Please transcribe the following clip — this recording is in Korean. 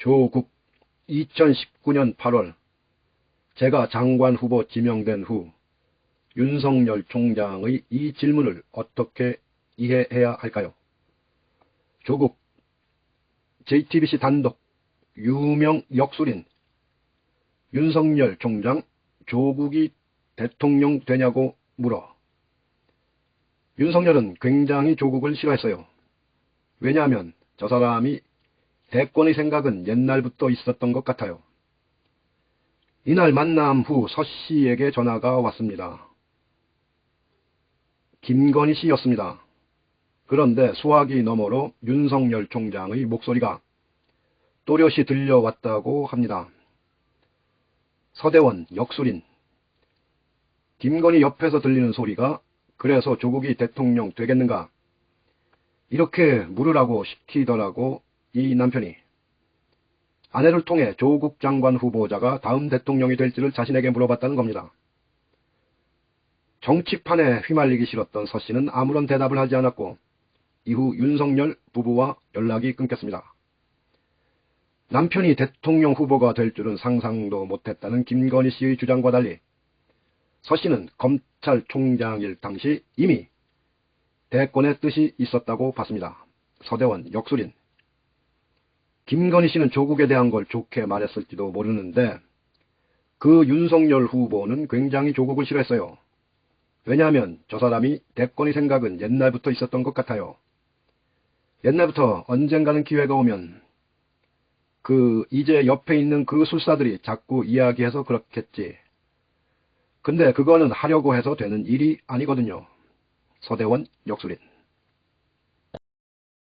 조국 2019년 8월 제가 장관 후보 지명된 후 윤석열 총장의 이 질문을 어떻게 이해해야 할까요? 조국 JTBC 단독 유명 역술인 윤석열 총장 조국이 대통령 되냐고 물어. 윤석열은 굉장히 조국을 싫어했어요. 왜냐하면 저 사람이 대권의 생각은 옛날부터 있었던 것 같아요. 이날 만남 후 서 씨에게 전화가 왔습니다. 김건희 씨였습니다. 그런데 수화기 너머로 윤석열 총장의 목소리가 또렷이 들려왔다고 합니다. 서대원 역술인 김건희 옆에서 들리는 소리가 그래서 조국이 대통령 되겠는가 이렇게 물으라고 시키더라고 이 남편이 아내를 통해 조국 장관 후보자가 다음 대통령이 될지를 자신에게 물어봤다는 겁니다. 정치판에 휘말리기 싫었던 서 씨는 아무런 대답을 하지 않았고 이후 윤석열 부부와 연락이 끊겼습니다. 남편이 대통령 후보가 될 줄은 상상도 못했다는 김건희 씨의 주장과 달리 서 씨는 검찰총장일 당시 이미 대권의 뜻이 있었다고 봤습니다. 서대원 역술인 김건희 씨는 조국에 대한 걸 좋게 말했을지도 모르는데 그 윤석열 후보는 굉장히 조국을 싫어했어요. 왜냐하면 저 사람이 대권의 생각은 옛날부터 있었던 것 같아요. 옛날부터 언젠가는 기회가 오면 그 이제 옆에 있는 그 술사들이 자꾸 이야기해서 그렇겠지. 근데 그거는 하려고 해서 되는 일이 아니거든요. 서대원 역술인